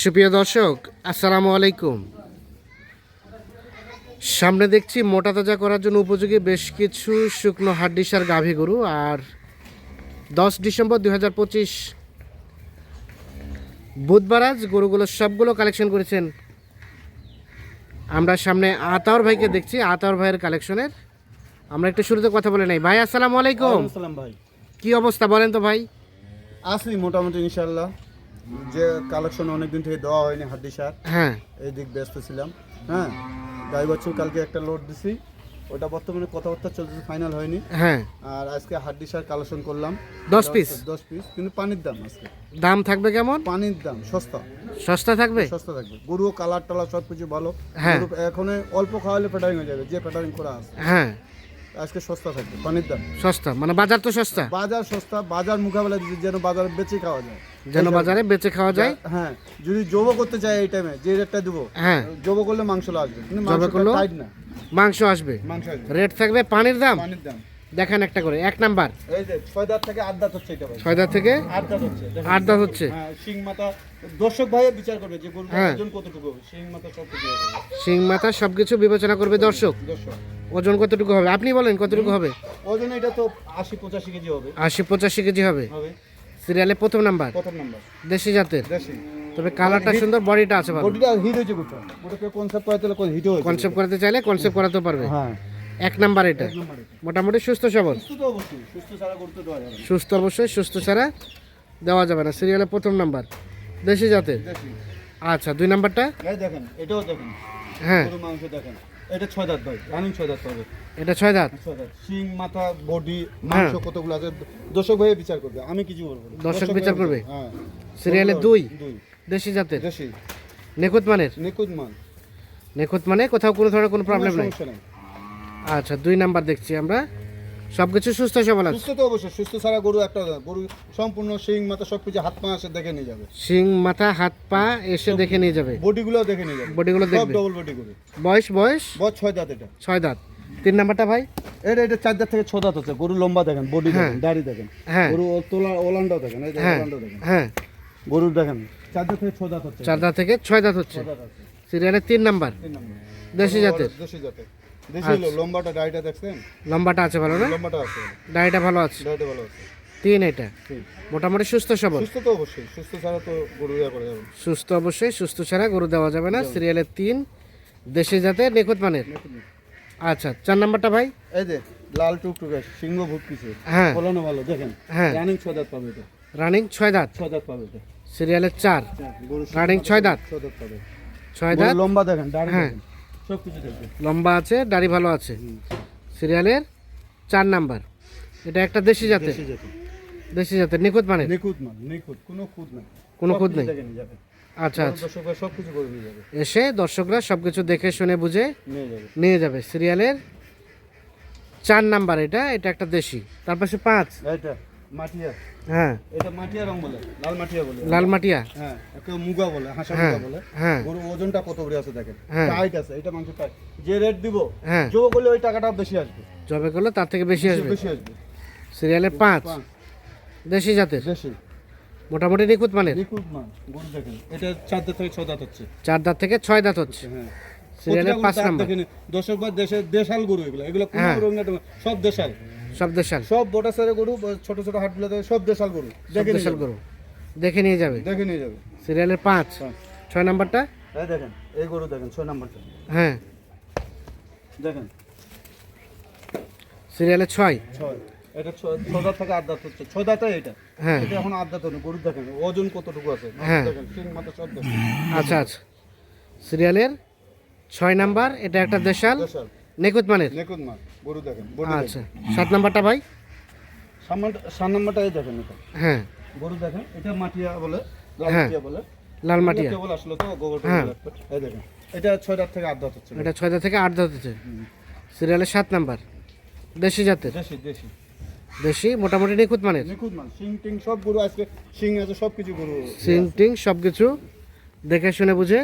সুপ্রিয় দর্শক আসসালামু আলাইকুম। সামনে দেখছি মোটা তাজা করার জন্য উপযোগী বেশ কিছু শুকনো হাড্ডিসার গাভী গরু আর দশ ডিসেম্বর দুই হাজার পঁচিশ বুধবার আজ গরুগুলো সবগুলো কালেকশন করেছেন। আমরা সামনে আতাউর ভাইকে দেখছি আতাউর ভাইয়ের কালেকশনের। আমরা একটু শুরুতে কথা বলে নাই। ভাই আসসালামু আলাইকুম। ভাই। কি অবস্থা বলেন তো ভাই? আসি মোটামুটি ইনশাল্লাহ যে কালেকশন অনেকদিন থেকে দেওয়া হয়নি হাড্ডি সার হ্যাঁ। এই দিক ব্যস্ত ছিলাম। হ্যাঁ গাই বাছুর কালকে একটা লোড দিছি। ওটা বর্তমানে কথাবার্তা চলতেছে ফাইনাল হয়নি। হ্যাঁ। আর আজকে হাড্ডি সার কালেকশন করলাম। দশ পিস দশ পিস কিন্তু পানির দাম আজকে। দাম থাকবে কেমন? পানির দাম সস্তা। সস্তা থাকবে? সস্তা থাকবে। গরুও কালার টালার সব কিছু ভালো। হ্যাঁ। এখন অল্প খাওয়ালে প্যাটারিং হয়ে যাবে যে প্যাটারিং করা আছে। হ্যাঁ। আজকে সস্তা থাকবে। পানির দাম। সস্তা মানে বাজার তো সস্তা। বাজার সস্তা বাজার মোকাবেলা দিচ্ছে যেন বাজারে বেঁচে খাওয়া যায়। যেন বাজারে বেঁচে খাওয়া যায়? হ্যাঁ যদি জব করতে চাই এই টাইমে যে রেটটা দেবো হ্যাঁ। জব করলে মাংস আসবে কিন্তু টাইট না। মাংস আসবে। মাংস আসবে। রেট থাকবে পানির দাম? পানির দাম। দেখান একটা করে এক নাম্বার। এই যে ছয় দাঁত থেকে আট দাঁত হচ্ছে এটা ভাই। ছয় দাঁত থেকে আট দাঁত হচ্ছে আট দাঁত হচ্ছে। হ্যাঁ শিং মাথা দর্শক ভাই বিচার করবে যে গরুর হ্যাঁ। ওজন কতটুকু হবে শিং মাথা সব কিছু শিং মাথা সবকিছু বিবেচনা করবে দর্শক। দর্শক। ওজন কতটুকু হবে? আপনি বলেন কতটুকু হবে? ওজন এটা তো আশি পঁচাশি কেজি হবে। আশি পঁচাশি কেজি হবে। হবে। সিরিয়ালে প্রথম নাম্বার। প্রথম নাম্বার। দেশি জাতের। দেশি। তবে কালারটা সুন্দর বডিটা আছে ভালো। বডিটা হিট হয়েছে গোটা কনসেপ্ট করাতে হয়েছে। কনসেপ্ট করাতে চাইলে কনসেপ্ট করাতে পারবে। হ্যাঁ। এক নাম্বার এটা। মোটামুটি সুস্থ সবল। সুস্থ অবশ্যই সুস্থ ছাড়া দেওয়া যাবে না। সুস্থ অবশ্যই সুস্থ ছাড়া দেওয়া যাবে না। সিরিয়ালে প্রথম নাম্বার। দেশি জাতের? আচ্ছা দুই নাম্বারটা? দেখেন এটাও দেখেন। হ্যাঁ। মাংস দেখেন। এটা ছয় দাঁত ভাই রানিং ছয় দাঁত পাবে। এটা ছয় দাঁত? ছয় মাথা বডি মাংস কতগুলো আছে? দর্শক ভাই বিচার করবে আমি কিছু বলব দর্শক বিচার করবে? হ্যাঁ। সিরিয়ালে দুই? দেশি জাতের? দেশি। নিখুঁত মানের? নিখুঁত মাল নিখুঁত মানে কোথাও কোনো ধরনের কোনো প্রবলেম নাই। আচ্ছা দুই নাম্বার দেখছি আমরা। সবকিছু সুস্থ সবল আছে? সুস্থ তো অবশ্যই সুস্থ ছাড়া গরু একটা গরু সম্পূর্ণ শিং মাথা সব কিছু হাত পা আসে দেখে নিয়ে যাবে। শিং মাথা হাত পা এসে দেখে নিয়ে যাবে। বডিগুলো দেখে নিয়ে যাবে। বডিগুলো সব দেখবে। ডবল বডি গরু। বয়স বয়স? বড় ছয় দাঁত এটা। ছয় দাঁত। তিন নাম্বারটা ভাই? এটা এটা চার দাঁত থেকে ছ দাঁত হচ্ছে গরু লম্বা দেখেন বডি দেখেন দাড়ি দেখেন। হ্যাঁ। গরু তোলা ওলান্ডাও দেখেন এই হ্যাঁ। দেখেন। হ্যাঁ। গরুর দেখেন চার দাঁত থেকে ছ দাঁত হচ্ছে। চার দাঁত থেকে ছয় দাঁত হচ্ছে। ছ দাঁত আছে। সিরিয়ালে তিন নাম্বার। তিন নম্বর। দেশি জাতের। দেশি জাতের। লম্বাটা ডাইটা দেখছেন? লম্বাটা আছে ভালো না? লম্বাটা আছে। ডাইটা ভালো আছে? ডাইটা ভালো আছে। তিন এটা? মোটামুটি সুস্থ সবল? সুস্থ তো অবশ্যই। সুস্থ ছাড়া তো গরু করে যাবে সুস্থ অবশ্যই সুস্থ ছাড়া গরু দেওয়া যাবে না। সিরিয়ালের তিন দেশি জাতের নিখুঁত মানের? আচ্ছা চার নাম্বারটা ভাই? এই যে লাল টুকটুকে সিংহ ভূত কিছু। হ্যাঁ। ফলানো ভালো দেখেন। হ্যাঁ। রানিং ছ দাঁত পাবে এটা। রানিং ছয় দাঁত? ছ দাঁত পাবে এটা। সিরিয়ালের চার। হ্যাঁ, রানিং ছয় দাঁত ছ দাঁত পাবে। ছয় দাঁত? লম্বা দেখেন হ্যাঁ। সব কিছু লম্বা আছে দাড়ি ভালো আছে। সিরিয়ালের চার নাম্বার। এটা একটা দেশি জাতের। দেশি জাতের। দেশি জাতের। নিখুঁত মানের? নিখুঁত মাল নিখুঁত। কোনো খুঁত নাই। কোনো খুঁত কিছু নেই? আচ্ছা আচ্ছা। দর্শকরা সব কিছু করে নিয়ে যাবে। এসে দর্শকরা সবকিছু দেখে শুনে বুঝে নিয়ে যাবে। নিয়ে যাবে। সিরিয়ালের চার নাম্বার এটা এটা একটা দেশি। তার পাশে পাঁচ। এটা। মাটিয়া হ্যাঁ। এটা মাটিয়া রং বলে লাল মাটিয়া বলে। লাল মাটিয়া হ্যাঁ একটা মুগা বলে হাসা হ্যাঁ মুগা বলে। হ্যাঁ। গরু ওজনটা কত করে আছে দেখেন? হ্যাঁ। টাইট আছে এটা মাংস টাইট যে রেট দিব হ্যাঁ। যোগ করলে ওই টাকাটা বেশি আসবে। জবে করলে তার থেকে বেশি আসবে? বেশি আসবে। সিরিয়ালের পাঁচ। দেশি জাতের? বেশি মোটামুটি নিখুঁত মানের? নিখুঁত মাল গরু দেখেন। এটা চার দাঁত থেকে ছ দাঁত হচ্ছে। চার দাঁত থেকে ছয় দাঁত হচ্ছে। হ্যাঁ। সিরিয়ালের পাঁচ নাম্বার। দেখেন দর্শক বা দেশে দেশাল গরু এগুলো। এগুলো কোনো। রঙের সব দেশাল। সব দেশাল। সব বোটাসারে গরু ছোট ছোট হাটগুলোতে সব দেশাল গরু। দেখে দেশাল গরু। দেখে নিয়ে যাবে। দেখে নিয়ে যাবে। সিরিয়ালের পাঁচ। হ্যাঁ। ছয় নাম্বারটা? এই দেখেন এই গরু দেখেন ছয় নাম্বারটা। হ্যাঁ। দেখেন। সিরিয়ালের ছয়। ছয়। এটা ছ- ছ দাঁত থেকে আট দাঁত হচ্ছে। ছয় দাঁতে এটা। হ্যাঁ। এটা এখন আট দাঁত গরু দেখেন ওজন কতটুকু আছে? হ্যাঁ। দেখেন সিং মাথা সব দেখেন। আচ্ছা আচ্ছা। সিরিয়ালের ছয় নাম্বার এটা একটা দেশাল। দেশাল। নিখুঁত মানের? নেকুদ মাছ গরু দেখেন বডি আচ্ছা সাত নাম্বারটা ভাই? সাত নাম্বারটা এই দেখেন এটা। হ্যাঁ। গরু দেখেন এটা মাটিয়া বলে লাল হ্যাঁ। বলে। লাল মাটিয়া। কেবল আসলো তো গোবর হ্যাঁ। এই দেখেন এটা ছয় দাঁত থেকে আট দাঁত হচ্ছে। এটা ছয় দাঁত থেকে আট দাঁত হচ্ছে। সিরিয়ালের সাত নাম্বার। দেশি জাতের? দেশি দেশি। দেশি মোটামুটি নিখুঁত মানের? নিখুঁত মাল সিং টিং সব গরু আজকে সিং আছে সব কিছু গরু সিং টিং সব কিছু দেখে শুনে বুঝে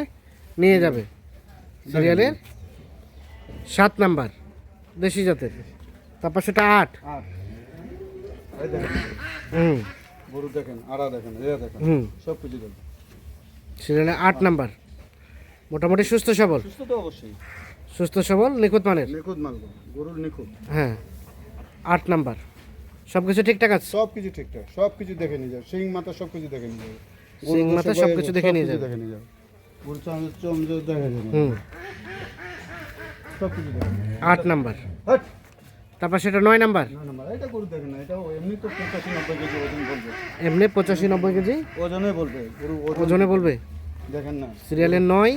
নিয়ে যাবে। সিরিয়ালের? সাত নাম্বার দেশি জাতের। তারপর সেটা আট। হুম। গরু দেখেন আড়া দেখেন এরা দেখেন হুম। সব কিছু দেখেন। সিরিয়ালে আট নাম্বার। মোটামুটি সুস্থ সবল। সুস্থ তো অবশ্যই। সুস্থ সবল নিখুঁত মানের? নিখুঁত মাল গরুর নিখুঁত। হ্যাঁ। আট নাম্বার। সব কিছু ঠিকঠাক আছে? সব কিছু ঠিকঠাক সব কিছু দেখে নিয়ে যাবে। সিং মাথা সব কিছু দেখে নিয়ে শিং গরুর মাথা গোশত সবকিছু দেখে নিয়ে যাবে। দেখে নিয়ে যাবে। গরুর চাম চম দেখে নিয়ে যাবে। আট নাম্বার! তারপর সেটা নয় নাম্বার? না না এটা গরু দেখে না এটা এমনি তো পঁচাশি নব্বই কেজি ওজনে বলবে। ওজনে বলবে দেখেন না। সিরিয়ালের নয়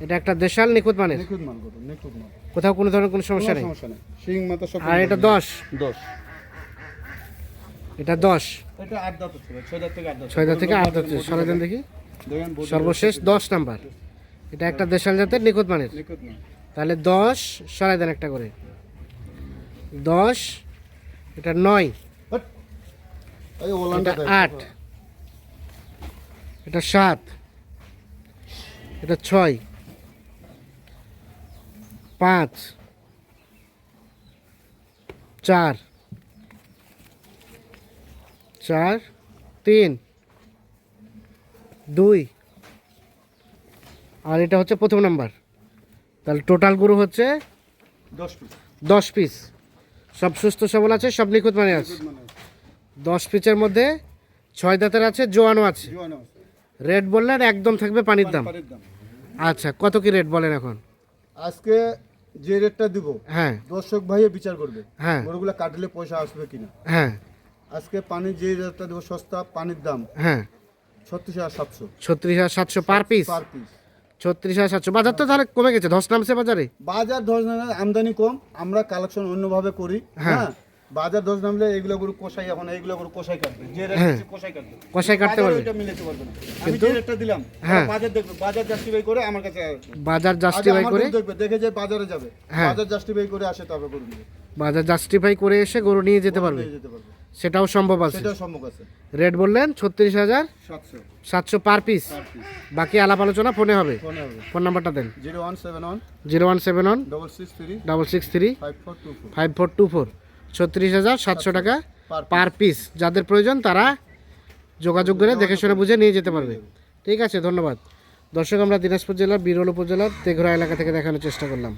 এটা একটা দেশাল নিখুঁত মানের? কোথাও কোনো ধরনের কোনো সমস্যা নেই? মাথা সব আর এটা দশ? দশ। এটা দশ? ছয় দাঁত থেকে আট দাঁত। দেখি। সর্বশেষ দশ নাম্বার। এটা একটা দেশাল জাতের নিখুঁত মানের। তাহলে দশ সরাই দেন একটা করে। দশ এটা নয়। এটা আট। এটা সাত। এটা ছয়। পাঁচ। চার। চার তিন। দুই। আর এটা হচ্ছে প্রথম নাম্বার। তাহলে টোটাল গরু হচ্ছে দশ পিস। দশ পিস। সব সুস্থ সবল আছে সব নিখুঁত মানে আছে? দশ পিসের মধ্যে ছয় দাঁতের আছে জোয়ানো আছে? জোয়ানো আছে। রেট বললেন একদম থাকবে পানির দাম। আচ্ছা কত কি রেট বলেন এখন? আজকে যে রেটটা দিব হ্যাঁ। দর্শক ভাইয়ে বিচার করবে হ্যাঁ। গরুগুলা কাটলে পয়সা আসবে কিনা। হ্যাঁ। আজকে পানি যে রেটটা দেবো সস্তা পানির দাম হ্যাঁ। ছত্রিশ হাজার সাতশো। ছত্রিশ হাজার সাতশো পার পিস? Per piece. ছত্রিশ হাজার সাতশো। বাজার তো তাহলে কমে গেছে ধস নামছে বাজারে? বাজার ধস নামলে আমদানি কম আমরা কালেকশন অন্যভাবে করি হ্যাঁ। হ্যাঁ? বাজার ধস নামলে এগুলো গরু কষাই এখন এইগুলো গরু কষাই কাটবে যে রেট হ্যাঁ। কাটবে। কষাই কাটতে পারবে। ওইটা মিলাতে পারবে না। আমি যে রেটটা দিলাম হ্যাঁ। বাজার দেখবে বাজার জাস্টিফাই করে আমার কাছে বাজার জাস্টিফাই করে দেখবে দেখে যে বাজারে যাবে। বাজার জাস্টিফাই করে আসে তবে গরু বাজার জাস্টিফাই করে এসে গরু নিয়ে যেতে পারবে। নিয়ে যেতে পারবে। সেটাও সম্ভব আছে। সেটাও সম্ভব আছে। রেট বললেন ছত্রিশ হাজার সাতশো। সাতশো পার পিস বাকি আলাপ আলোচনা ফোনে হবে। ফোনে হবে। ফোন নাম্বারটা দেন। Zero one seven one zero one seven one double six three double six three five four two four. Five four two four. ছত্রিশ হাজার সাতশো টাকা পার পার পিস যাদের প্রয়োজন তারা যোগাযোগ করে দেখে শুনে বুঝে নিয়ে যেতে পারবে। ঠিক আছে ধন্যবাদ। দর্শক আমরা দিনাজপুর জেলার বিরল উপজেলার তেঘরা এলাকা থেকে দেখানোর চেষ্টা করলাম।